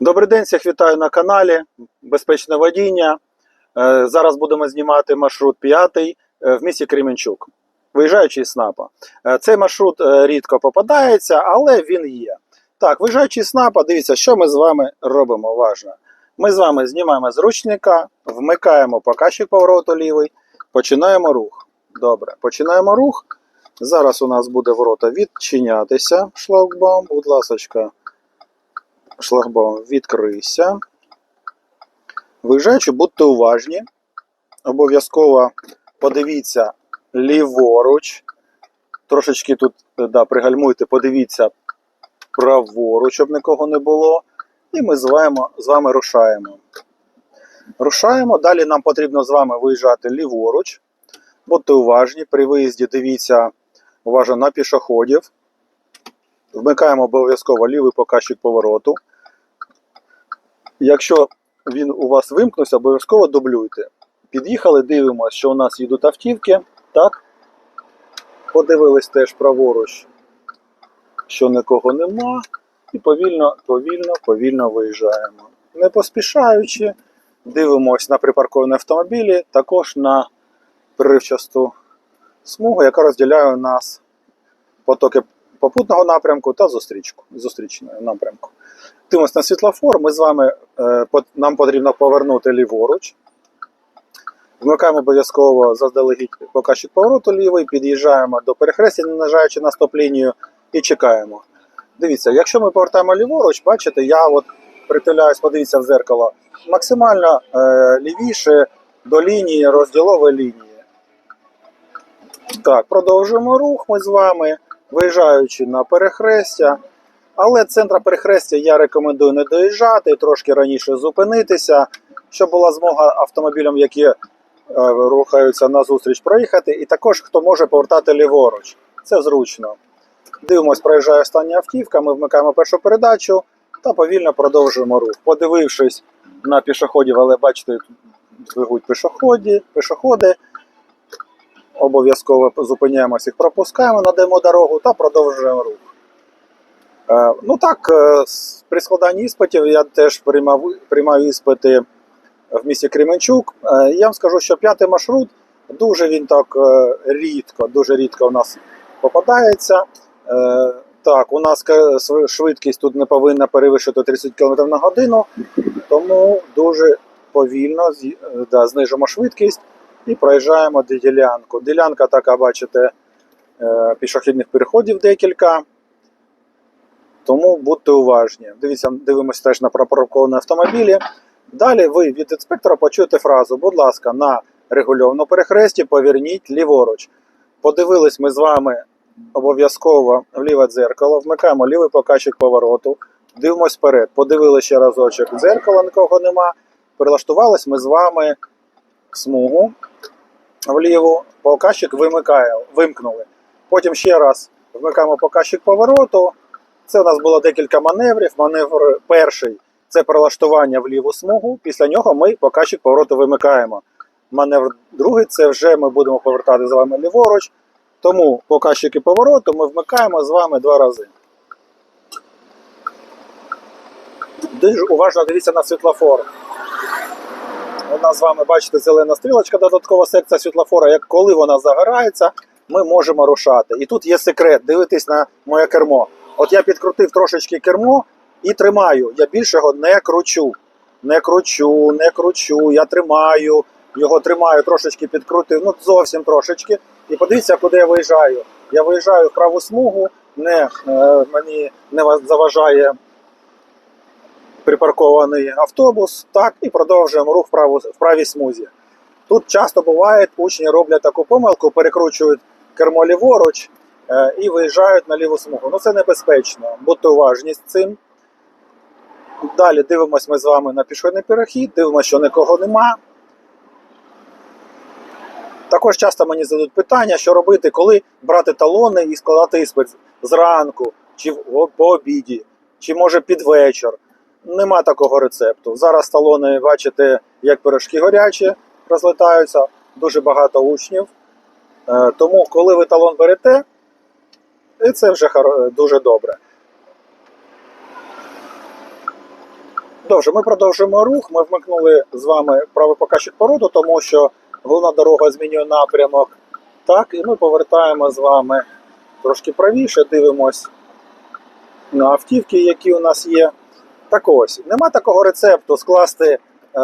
Добрий день, всіх вітаю на каналі. Безпечне водіння. Е, Зараз будемо знімати маршрут 5 в місті Кременчук, виїжджаючи з СНАПа. Е, Цей маршрут е, рідко попадається, але він є. Так, виїжджаючи з СНАПа, дивіться, що ми з вами робимо уважно. Ми з вами знімаємо з ручника, вмикаємо показчик повороту лівий, починаємо рух. Добре, починаємо рух. Зараз у нас буде ворота відчинятися шлагбаум. Будь ласочка, шлагбаум відкрийся. Виїжджаючи, будьте уважні. Обов'язково подивіться ліворуч. Трошечки тут да, пригальмуйте, подивіться праворуч, щоб нікого не було. І ми з вами, з вами рушаємо. Рушаємо. Далі нам потрібно з вами виїжджати ліворуч. Будьте уважні, при виїзді дивіться уважно на пішоходів. Вмикаємо обов'язково лівий показчик повороту. Якщо він у вас вимкнувся, обов'язково дублюйте. Під'їхали, дивимося, що у нас їдуть автівки. Так? Подивились теж праворуч, що нікого нема. І повільно, повільно, повільно виїжджаємо. Не поспішаючи, дивимося на припарковані автомобілі, також на переривчасту смугу, яка розділяє у нас потоки попутного напрямку та зустрічку, зустрічного напрямку. Дивимось на світлофор, ми з вами, е, нам потрібно повернути ліворуч. Вмикаємо обов'язково заздалегідь показчик повороту лівий, під'їжджаємо до перехрестя, не нажаючи на стоп-лінію, і чекаємо. Дивіться, якщо ми повертаємо ліворуч, бачите, я от притуляюсь, подивіться в зеркало, максимально е, лівіше до лінії, розділової лінії. Так, продовжуємо рух ми з вами, виїжджаючи на перехрестя. Але центра перехрестя я рекомендую не доїжджати, трошки раніше зупинитися, щоб була змога автомобілям, які е, рухаються назустріч, проїхати. І також хто може повертати ліворуч. Це зручно. Дивимось, проїжджає остання автівка, ми вмикаємо першу передачу та повільно продовжуємо рух. Подивившись на пішоходів, але бачите, двигуть пішоходи, пішоходи. Обов'язково зупиняємося, їх пропускаємо, надаємо дорогу та продовжуємо рух. Е, Ну так, е, при складанні іспитів я теж приймав, приймаю іспити в місті Кременчук. Е, Я вам скажу, що п'ятий маршрут дуже він так рідко, дуже рідко у нас попадається. Е, Так, у нас швидкість тут не повинна перевищити 30 км на годину, тому дуже повільно е, да, знижимо швидкість і проїжджаємо ділянку. Ділянка така, бачите, е, пішохідних переходів декілька. Тому будьте уважні. Дивіться, дивимося теж на пропарковані автомобілі. Далі ви від інспектора почуєте фразу: будь ласка, на регульованому перехресті поверніть ліворуч. Подивились ми з вами обов'язково в ліве дзеркало, вмикаємо лівий показчик повороту, дивимось вперед, подивилися ще разочок дзеркало, нікого нема. Прилаштувались ми з вами смугу вліву, показчик вимикає, вимкнули. Потім ще раз вмикаємо показчик повороту. Це у нас було декілька маневрів. Маневр перший це прилаштування в ліву смугу. Після нього ми показчик повороту вимикаємо. Маневр другий це вже ми будемо повертати з вами ліворуч. Тому показчики повороту ми вмикаємо з вами два рази. Дуже уважно дивіться на світлофор. У нас з вами, бачите, зелена стрілочка, додаткова секція світлофора. Як коли вона загорається, ми можемо рушати. І тут є секрет. Дивитись на моє кермо. От я підкрутив трошечки кермо і тримаю. Я більше його не кручу. Не кручу, не кручу. Я тримаю, його тримаю, трошечки підкрутив, ну зовсім трошечки. І подивіться, куди я виїжджаю. Я виїжджаю в праву смугу, не, е, мені не заважає припаркований автобус, так, і продовжуємо рух в, праву, в правій смузі. Тут часто буває, учні роблять таку помилку, перекручують кермо ліворуч е, і виїжджають на ліву смугу. Ну це небезпечно. Будьте уважні з цим. Далі дивимося ми з вами на пішохідний перехід, дивимося, що нікого нема. Також часто мені задають питання, що робити, коли брати талони і складати іспит зранку, чи по обіді, чи може під вечір. Нема такого рецепту. Зараз талони, бачите, як пирожки горячі. розлітаються, дуже багато учнів. Е, Тому, коли ви талон берете, це вже дуже добре. Добре, ми продовжуємо рух. Ми вмикнули з вами правий показчик породу, тому що головна дорога змінює напрямок. Так, і ми повертаємо з вами трошки правіше, дивимось на автівки, які у нас є. Так ось, нема такого рецепту скласти е,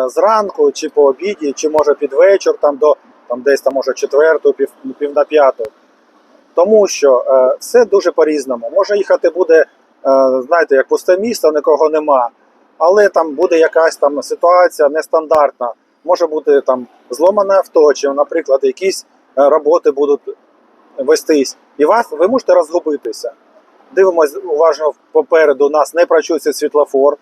зранку, чи по обіді, чи може під вечір, там до там десь там може четверту, пів, пів на п'яту. Тому що е, все дуже по-різному. Може їхати буде, е, знаєте, як пусте місто, нікого нема, але там буде якась там ситуація нестандартна. Може бути там зломане авто, чи, наприклад, якісь е, роботи будуть вестись. І вас ви можете розгубитися. Дивимось уважно попереду. У нас не працюється світлофор,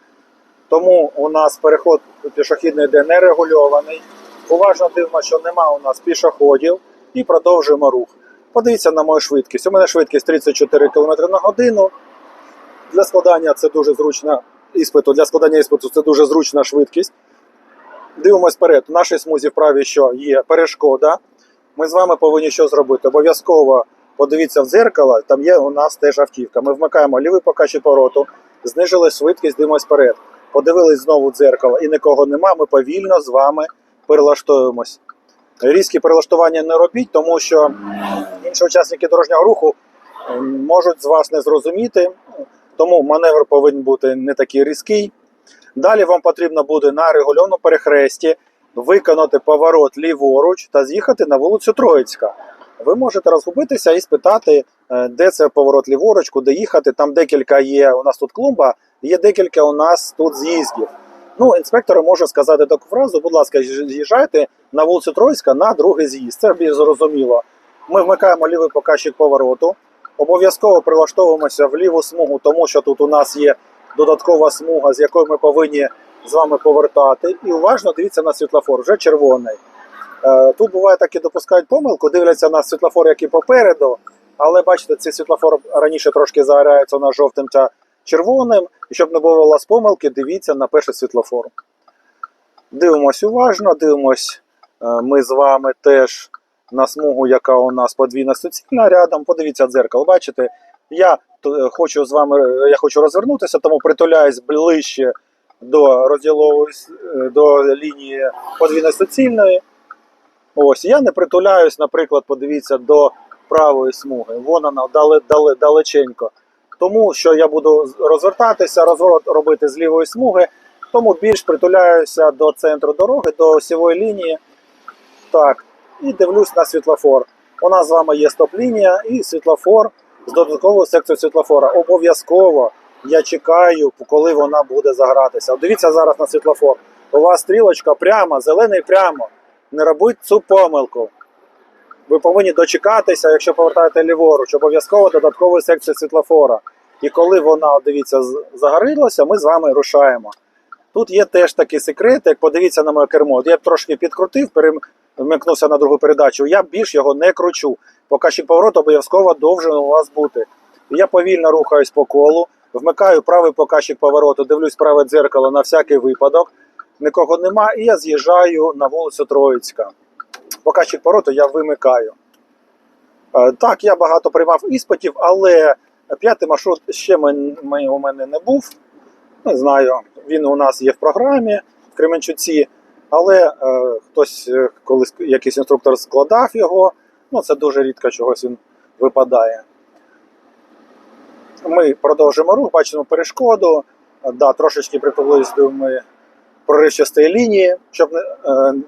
тому у нас переход пішохідний йде нерегульований. Уважно дивимося, що нема у нас пішоходів і продовжуємо рух. Подивіться на мою швидкість. У мене швидкість 34 км на годину. Для складання це дуже зручна іспиту. Для складання іспиту це дуже зручна швидкість. Дивимось вперед. У нашій смузі вправі, що є перешкода. Ми з вами повинні що зробити? Обов'язково подивіться в дзеркало, там є у нас теж автівка. Ми вмикаємо лівий покачі повороту, знижили швидкість, дивимось вперед. Подивились знову в дзеркало і нікого нема. Ми повільно з вами перелаштовуємось. Різкі перелаштування не робіть, тому що інші учасники дорожнього руху можуть з вас не зрозуміти, тому маневр повинен бути не такий різкий. Далі вам потрібно буде на регульованому перехресті виконати поворот ліворуч та з'їхати на вулицю Троїцька. Ви можете розгубитися і спитати, е, де це поворот ліворуч, куди їхати. Там декілька є. У нас тут клумба, є декілька у нас тут з'їздів. Ну, інспектор може сказати таку фразу: будь ласка, з'їжджайте на вулицю Троїцька на другий з'їзд. Це більш зрозуміло. Ми вмикаємо лівий показчик повороту. Обов'язково прилаштовуємося в ліву смугу, тому що тут у нас є додаткова смуга, з якою ми повинні з вами повертати. І уважно дивіться на світлофор, вже червоний. Е, Тут буває такі допускають помилку, дивляться на світлофор, який попереду, але бачите, цей світлофор раніше трошки загоряється на жовтим та червоним. І щоб не було вас помилки, дивіться на перший світлофор. Дивимось уважно, дивимось е, ми з вами теж на смугу, яка у нас подвійна суцільна рядом. Подивіться дзеркало, бачите, я е, хочу з вами я хочу розвернутися, тому притуляюсь ближче до розділової е, до лінії подвійно суцільної. Ось я не притуляюсь, наприклад, подивіться до правої смуги. Вон вона дали, дали, далеченько. Тому що я буду розвертатися, розворот робити з лівої смуги, тому більш притуляюся до центру дороги, до осівої лінії. Так, і дивлюсь на світлофор. У нас з вами є стоп-лінія і світлофор з додатковою секцією світлофора. Обов'язково я чекаю, коли вона буде загратися. Дивіться зараз на світлофор. У вас стрілочка прямо, зелений прямо. Не робіть цю помилку. Ви повинні дочекатися, якщо повертаєте ліворуч, обов'язково додаткової секції світлофора. І коли вона, дивіться, з- загорілася, ми з вами рушаємо. Тут є теж такий секрет, як подивіться на моє кермо. Я б трошки підкрутив, перемикнувся на другу передачу. Я більш його не кручу. Покажчик повороту обов'язково довжен у вас бути. Я повільно рухаюсь по колу, вмикаю правий показчик повороту, дивлюсь праве дзеркало на всякий випадок. Нікого нема, і я з'їжджаю на вулицю Троїцька. Показчик повороту я вимикаю. Е, Так, я багато приймав іспитів, але п'ятий маршрут ще у мене не був. Не знаю, він у нас є в програмі в Кременчуці, але е, хтось е, колись якийсь інструктор складав його. Ну, це дуже рідко чогось він випадає. Ми продовжуємо рух, бачимо перешкоду. Да, трошечки ми проривчастої лінії, щоб е,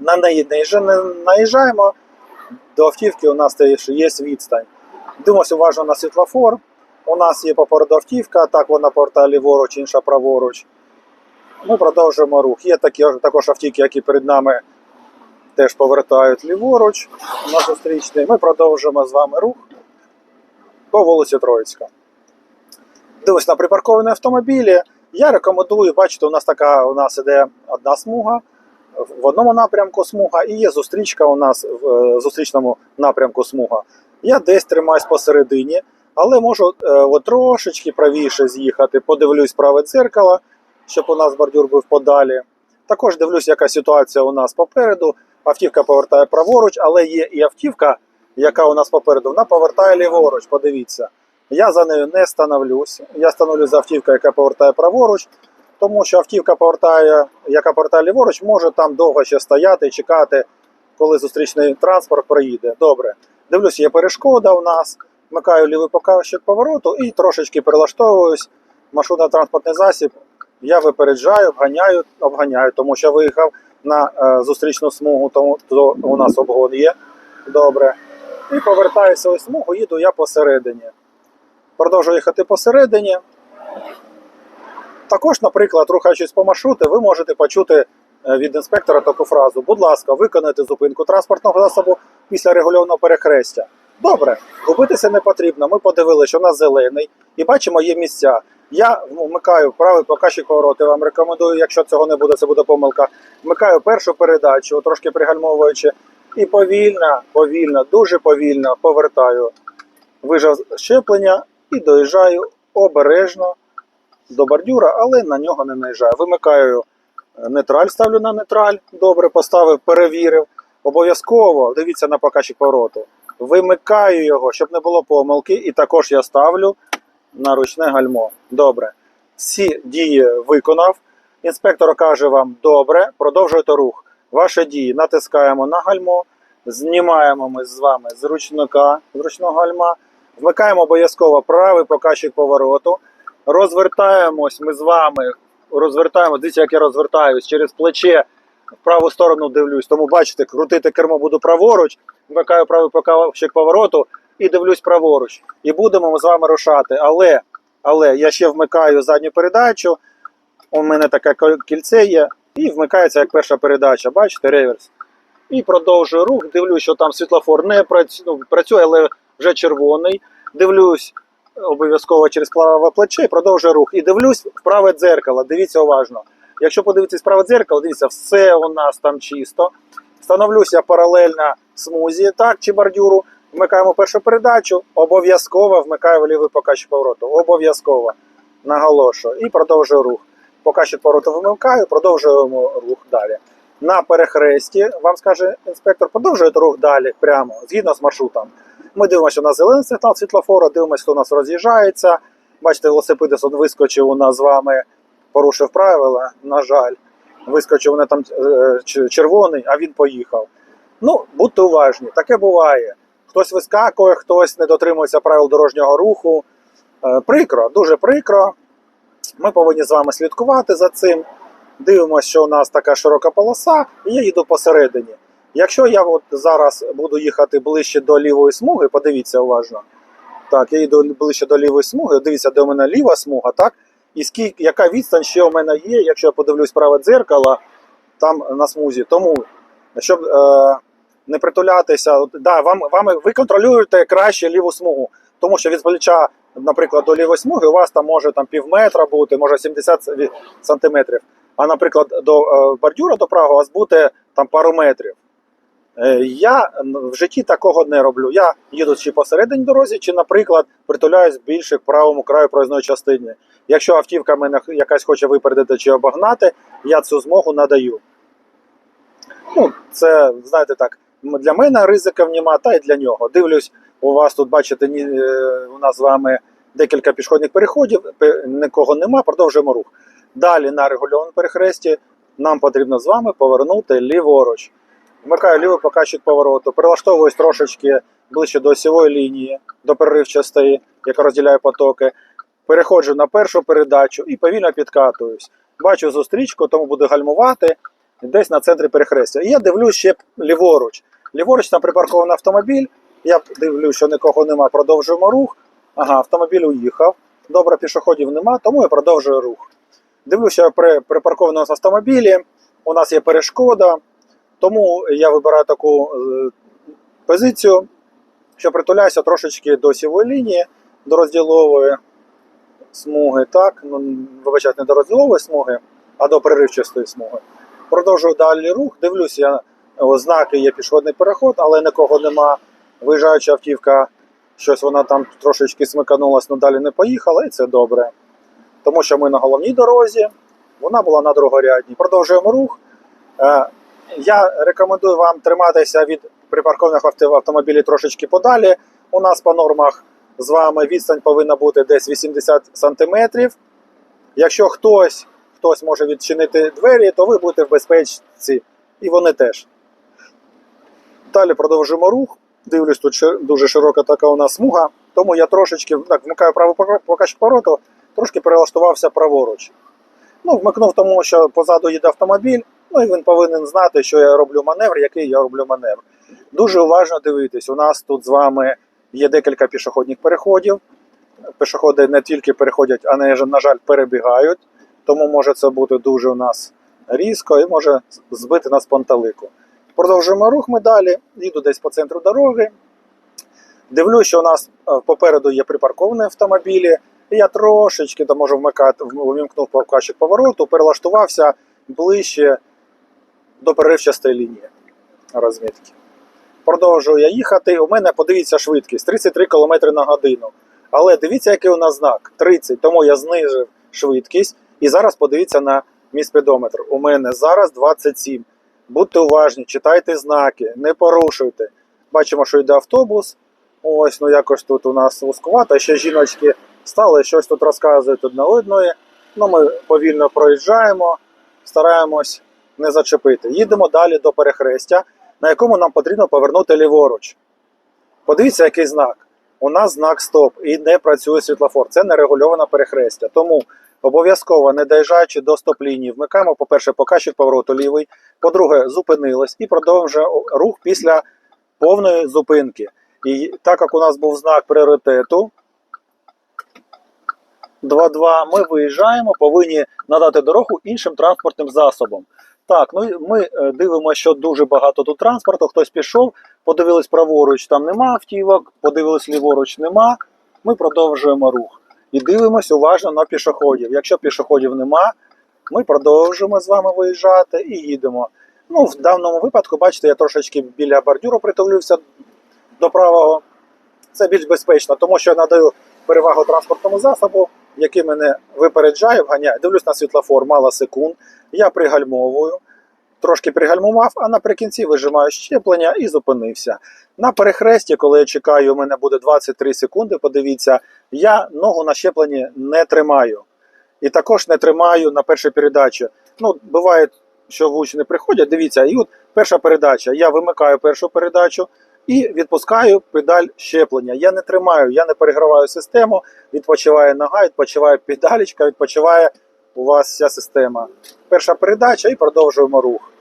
на неї не їжджа- не наїжджаємо. До автівки у нас теж є відстань. Дивимося уважно на світлофор. У нас є попереду автівка, так вона повертає ліворуч, інша праворуч. Ми продовжуємо рух. Є такі, також автівки, які перед нами теж повертають ліворуч на зустрічний. Ми продовжуємо з вами рух по вулиці Троїцька. Дивись на припарковані автомобілі. Я рекомендую, бачите, у нас така у нас іде одна смуга, в одному напрямку смуга, і є зустрічка у нас в е, зустрічному напрямку смуга. Я десь тримаюсь посередині, але можу е, от трошечки правіше з'їхати, подивлюсь праве дзеркало, щоб у нас бордюр був подалі. Також дивлюсь, яка ситуація у нас попереду. автівка повертає праворуч, але є і автівка, яка у нас попереду, вона повертає ліворуч. Подивіться. Я за нею не становлюсь. Я становлюсь за автівкою, яка повертає праворуч, тому що автівка повертає, яка повертає ліворуч, може там довго ще стояти і чекати, коли зустрічний транспорт приїде. Добре. Дивлюсь, є перешкода у нас. Вмикаю лівий показчик повороту і трошечки перелаштовуюсь. Маршрутно-транспортний засіб. Я випереджаю, обганяю, обганяю, тому що виїхав на е, зустрічну смугу, тому то у нас обгон є. Добре. І повертаюся ось смугу, їду я посередині. Продовжую їхати посередині. Також, наприклад, рухаючись по маршруту, ви можете почути е, від інспектора таку фразу: будь ласка, виконайте зупинку транспортного засобу після регульованого перехрестя. Добре, губитися не потрібно. Ми подивилися, що у нас зелений, і бачимо, є місця. Я вмикаю правий показчик повороту. Вам рекомендую, якщо цього не буде, це буде помилка. Вмикаю першу передачу, трошки пригальмовуючи, і повільно, повільно, дуже повільно повертаю. Вижав щеплення і доїжджаю обережно до бордюра, але на нього не наїжджаю. Вимикаю е, нейтраль, ставлю на нейтраль. Добре, поставив, перевірив. Обов'язково дивіться на показчик повороту. Вимикаю його, щоб не було помилки, і також я ставлю на ручне гальмо. Добре. Всі дії виконав. Інспектор каже вам: добре, продовжуйте рух. Ваші дії натискаємо на гальмо, знімаємо ми з вами з ручника, з ручного гальма, вмикаємо обов'язково правий показчик повороту, розвертаємось ми з вами, розвертаємо, дивіться, як я розвертаюсь через плече в праву сторону дивлюсь. Тому бачите, крутити кермо буду праворуч, вмикаю правий показчик повороту і дивлюсь праворуч. І будемо ми з вами рушати. Але, але я ще вмикаю задню передачу. У мене таке кільце є, і вмикається як перша передача. Бачите, реверс. І продовжую рух. Дивлюсь, що там світлофор не працює, ну, працює, але вже червоний. Дивлюсь обов'язково через праве плече, і продовжую рух. І дивлюсь в праве дзеркало. Дивіться уважно. Якщо подивитись в праве дзеркало, дивіться, все у нас там чисто. Становлюся паралельно смузі, так, чи бордюру. Вмикаємо першу передачу, обов'язково вмикаю лівий показчик повороту. Обов'язково наголошую. І продовжую рух. Показчик повороту вимикаю, продовжуємо рух далі. На перехресті вам скаже інспектор, продовжуєте рух далі, прямо, згідно з маршрутом. Ми дивимося, у нас зелений сигнал світлофора, дивимося, хто у нас роз'їжджається. Бачите, велосипедист вискочив у нас з вами, порушив правила, на жаль. Вискочив вони там е, червоний, а він поїхав. Ну, будьте уважні, таке буває. Хтось вискакує, хтось не дотримується правил дорожнього руху. Е, Прикро, дуже прикро. Ми повинні з вами слідкувати за цим. Дивимося, що у нас така широка полоса, і я їду посередині. Якщо я от зараз буду їхати ближче до лівої смуги, подивіться уважно. Так, я їду ближче до лівої смуги, дивіться, де у мене ліва смуга, так? І скільки, яка відстань ще у мене є, якщо я подивлюсь праве дзеркало там на смузі. Тому, щоб е, не притулятися, да, вам, вам, ви контролюєте краще ліву смугу, тому що від плеча, наприклад, до лівої смуги у вас там може там, пів метра бути, може 70 сантиметрів. А, наприклад, до е, бордюра до правого у вас буде там пару метрів. Е, Я в житті такого не роблю. Я їду чи посередині дорозі, чи, наприклад, притуляюсь більше к правому краю проїзної частини. Якщо автівка мене якась хоче випередити чи обогнати, я цю змогу надаю. Ну, це, знаєте так, для мене ризиків нема, та й для нього. Дивлюсь, у вас тут, бачите, е, у нас з вами декілька пішохідних переходів, нікого нема, продовжуємо рух. Далі на регульованому перехресті нам потрібно з вами повернути ліворуч. Вмикаю лівий показчик повороту, прилаштовуюсь трошечки ближче до осьової лінії, до переривчастої, яка розділяє потоки. Переходжу на першу передачу і повільно підкатуюсь. Бачу зустрічку, тому буду гальмувати десь на центрі перехрестя. І я дивлюсь ще ліворуч. Ліворуч там припаркований автомобіль. Я дивлюсь, що нікого нема, продовжуємо рух. Ага, автомобіль уїхав. Добре, пішоходів нема, тому я продовжую рух. Дивлюся при припаркованому автомобілі. У нас є перешкода, тому я вибираю таку е, позицію, що притуляюся трошечки до сівої лінії, до розділової смуги. Так, ну, вибачайте, не до розділової смуги, а до переривчастої смуги. Продовжую далі рух, дивлюся, я, ознаки є пішохідний переход, але нікого нема. Виїжджаюча автівка, щось вона там трошечки смиканулась, але далі не поїхала, і це добре. Тому що ми на головній дорозі, вона була на другорядній. Продовжуємо рух. Е, Я рекомендую вам триматися від припаркованих автомобілів трошечки подалі. У нас по нормах з вами відстань повинна бути десь 80 сантиметрів. Якщо хтось, хтось може відчинити двері, то ви будете в безпеці, і вони теж. Далі продовжуємо рух. Дивлюсь, тут дуже широка така у нас смуга, тому я трошечки так, вмикаю правий пока- показчик повороту, трошки перелаштувався праворуч. Ну, вмикнув тому, що позаду їде автомобіль, ну і він повинен знати, що я роблю маневр, який я роблю маневр. Дуже уважно дивитись. У нас тут з вами є декілька пішохідних переходів. Пішоходи не тільки переходять, а не, на жаль, перебігають. Тому може це бути дуже у нас різко і може збити нас з пантелику. Продовжуємо рух ми далі. Їду десь по центру дороги. Дивлюсь, що у нас е, попереду є припарковані автомобілі. Я трошечки там можу вмикати, вмімкнув показчик повороту, перелаштувався ближче до переривчастої лінії розмітки. Продовжую я їхати. У мене подивіться швидкість 33 км на годину. Але дивіться, який у нас знак 30, тому я знижив швидкість. І зараз подивіться на мій спідометр. У мене зараз 27. Будьте уважні, читайте знаки, не порушуйте. Бачимо, що йде автобус. Ось, ну якось тут у нас вузькувато. Ще жіночки стали, щось тут розказують одне одної. Ну, ми повільно проїжджаємо, стараємось не зачепити. Їдемо далі до перехрестя, на якому нам потрібно повернути ліворуч. Подивіться, який знак. У нас знак стоп і не працює світлофор. Це нерегульоване перехрестя. Тому обов'язково, не доїжджаючи до стоп-лінії, вмикаємо, по-перше, показчик повороту лівий, по-друге, зупинились і продовжуємо рух після повної зупинки. І так як у нас був знак пріоритету 2.2, ми виїжджаємо, повинні надати дорогу іншим транспортним засобам. Так, ну ми е, дивимося, що дуже багато тут транспорту. Хтось пішов, подивились праворуч, там нема автівок, подивились ліворуч, нема. Ми продовжуємо рух. І дивимося уважно на пішоходів. Якщо пішоходів нема, ми продовжуємо з вами виїжджати і їдемо. Ну, в даному випадку, бачите, я трошечки біля бордюру притулився до правого. Це більш безпечно, тому що я надаю перевагу транспортному засобу, який мене випереджає, вганяє. Дивлюсь на світлофор, мало секунд. Я пригальмовую, трошки пригальмував, а наприкінці вижимаю щеплення і зупинився. На перехресті, коли я чекаю, у мене буде 23 секунди. Подивіться, я ногу на щепленні не тримаю. І також не тримаю на першій передачі. Ну, буває, що в учні приходять, дивіться, і от перша передача. Я вимикаю першу передачу і відпускаю педаль щеплення. Я не тримаю, я не переграваю систему, відпочиває нога, відпочиває педалічка, відпочиває у вас вся система. Перша передача і продовжуємо рух.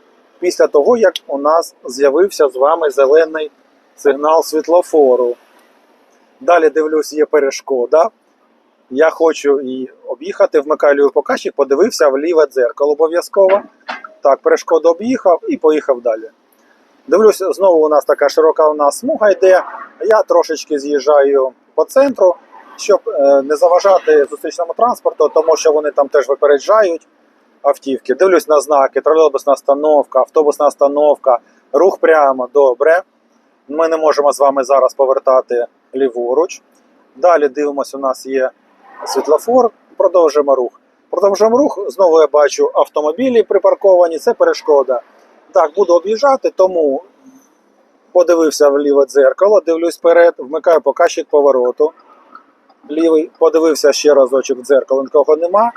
Після того, як у нас з'явився з вами зелений сигнал світлофору. Далі дивлюсь, є перешкода. Я хочу її об'їхати, вмикаю лівий показчик, подивився в ліве дзеркало обов'язково. Так, перешкоду об'їхав і поїхав далі. Дивлюсь, знову у нас така широка у нас смуга йде. Я трошечки з'їжджаю по центру, щоб е, не заважати зустрічному транспорту, тому що вони там теж випереджають автівки. Дивлюсь на знаки, тролейбусна остановка, автобусна остановка, рух прямо, добре. Ми не можемо з вами зараз повертати ліворуч. Далі дивимося, у нас є світлофор, продовжуємо рух. Продовжуємо рух. Знову я бачу автомобілі припарковані, це перешкода. Так, буду об'їжджати, тому подивився в ліве дзеркало, дивлюсь вперед, вмикаю показчик повороту. Лівий, подивився ще разочок в дзеркало, нікого нема.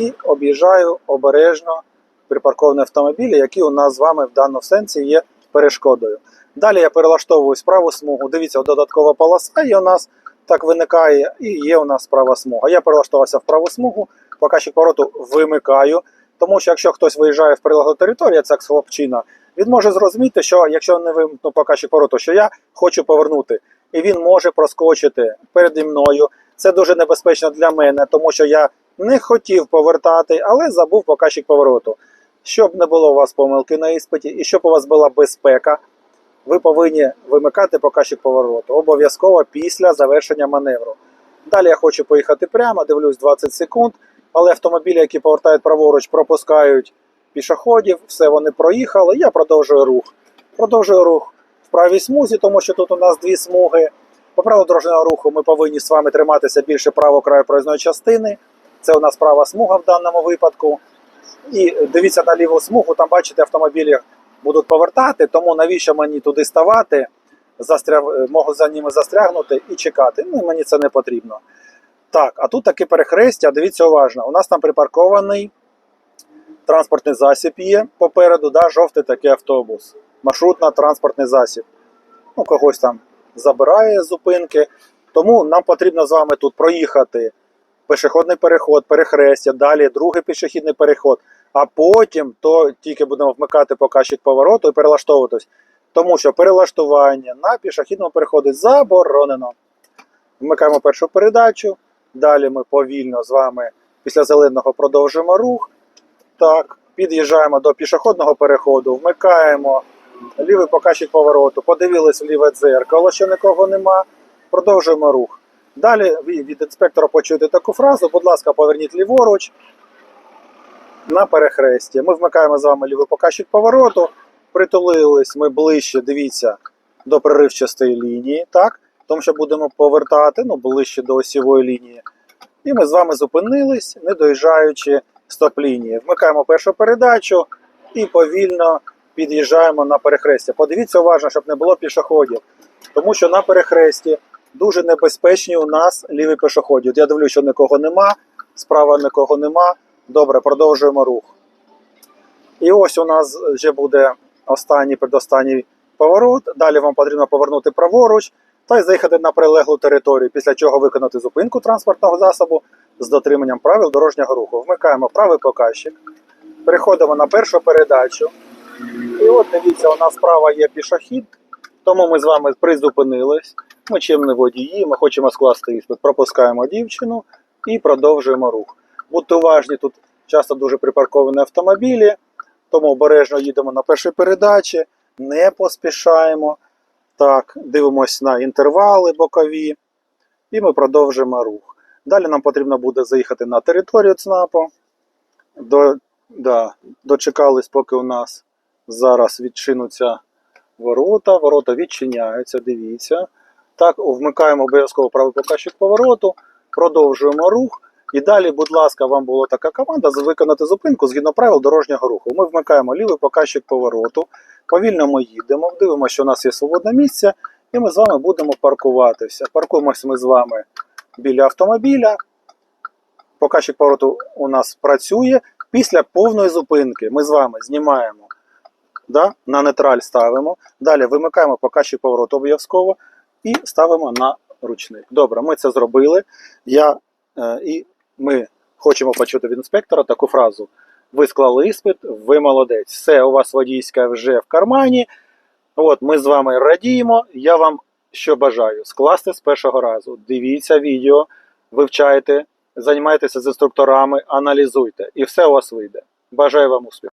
І об'їжджаю обережно припарковані автомобілі, які у нас з вами в даному сенсі є перешкодою. Далі я перелаштовуюсь в праву смугу. Дивіться, додаткова полоса, і у нас так виникає, і є у нас права смуга. Я перелаштувався в праву смугу, показчик повороту вимикаю. Тому що якщо хтось виїжджає в прилеглу територію, це як хлопчина, він може зрозуміти, що якщо не вимкну показчик повороту, що я хочу повернути, і він може проскочити переді мною. Це дуже небезпечно для мене, тому що я не хотів повертати, але забув показчик повороту. Щоб не було у вас помилки на іспиті, і щоб у вас була безпека, ви повинні вимикати показчик повороту обов'язково після завершення маневру. Далі я хочу поїхати прямо, дивлюсь 20 секунд, але автомобілі, які повертають праворуч, пропускають пішоходів, все вони проїхали. Я продовжую рух. Продовжую рух в правій смузі, тому що тут у нас дві смуги. По правилу дорожнього руху ми повинні з вами триматися більше правого краю проїзної частини. Це у нас права смуга в даному випадку. І дивіться на ліву смугу, там бачите, автомобілі будуть повертати, тому навіщо мені туди ставати, застряг... можу за ними застрягнути і чекати. Ну, мені це не потрібно. Так, а тут таке перехрестя, дивіться уважно. У нас там припаркований транспортний засіб є попереду, да, жовтий такий автобус. Маршрутно-транспортний засіб. Ну, когось там забирає зупинки. Тому нам потрібно з вами тут проїхати пішохідний переход, перехрестя, далі другий пішохідний переход, а потім то тільки будемо вмикати показчик повороту і перелаштовуватись. Тому що перелаштування на пішохідному переході заборонено. Вмикаємо першу передачу. Далі ми повільно з вами після зеленого продовжуємо рух. Так, під'їжджаємо до пішохідного переходу, вмикаємо лівий показчик повороту, подивились в ліве дзеркало, що нікого нема. Продовжуємо рух. Далі ви від інспектора почуєте таку фразу: будь ласка, поверніть ліворуч на перехресті. Ми вмикаємо з вами лівий показчик повороту, притулились ми ближче, дивіться, до проривчастої лінії, так? Тому що будемо повертати ну, ближче до осівої лінії. І ми з вами зупинились, не доїжджаючи стоп-лінії. Вмикаємо першу передачу і повільно під'їжджаємо на перехрестя. Подивіться уважно, щоб не було пішоходів. Тому що на перехресті дуже небезпечні у нас ліві пішоходи. От я дивлюся, що нікого нема, справа нікого нема. Добре, продовжуємо рух. І ось у нас вже буде останній предостанній поворот. Далі вам потрібно повернути праворуч та й заїхати на прилеглу територію, після чого виконати зупинку транспортного засобу з дотриманням правил дорожнього руху. Вмикаємо правий показчик, переходимо на першу передачу. І от дивіться, у нас справа є пішохід, тому ми з вами призупинились. Ми чимні водії, ми хочемо скласти іспит. Пропускаємо дівчину і продовжуємо рух. Будьте уважні, тут часто дуже припарковані автомобілі, тому обережно їдемо на першій передачі, не поспішаємо. Так, дивимося на інтервали бокові, і ми продовжуємо рух. Далі нам потрібно буде заїхати на територію ЦНАПу. До, да, дочекались, поки у нас зараз відчинуться ворота. Ворота відчиняються, дивіться. Так, вмикаємо обов'язково правий показчик повороту, продовжуємо рух. І далі, будь ласка, вам була така команда виконати зупинку згідно правил дорожнього руху. Ми вмикаємо лівий показчик повороту, повільно ми їдемо, дивимося, що у нас є свободне місце, і ми з вами будемо паркуватися. Паркуємося ми з вами біля автомобіля. Показчик повороту у нас працює. Після повної зупинки ми з вами знімаємо да, на нейтраль ставимо. Далі вимикаємо показчик повороту обов'язково і ставимо на ручник. Добре, ми це зробили. Я, е, і ми хочемо почути від інспектора таку фразу: ви склали іспит, ви молодець. Все, у вас водійська вже в кармані. От ми з вами радіємо. Я вам що бажаю скласти з першого разу. Дивіться відео, вивчайте, займайтеся з інструкторами, аналізуйте, і все у вас вийде. Бажаю вам успіху!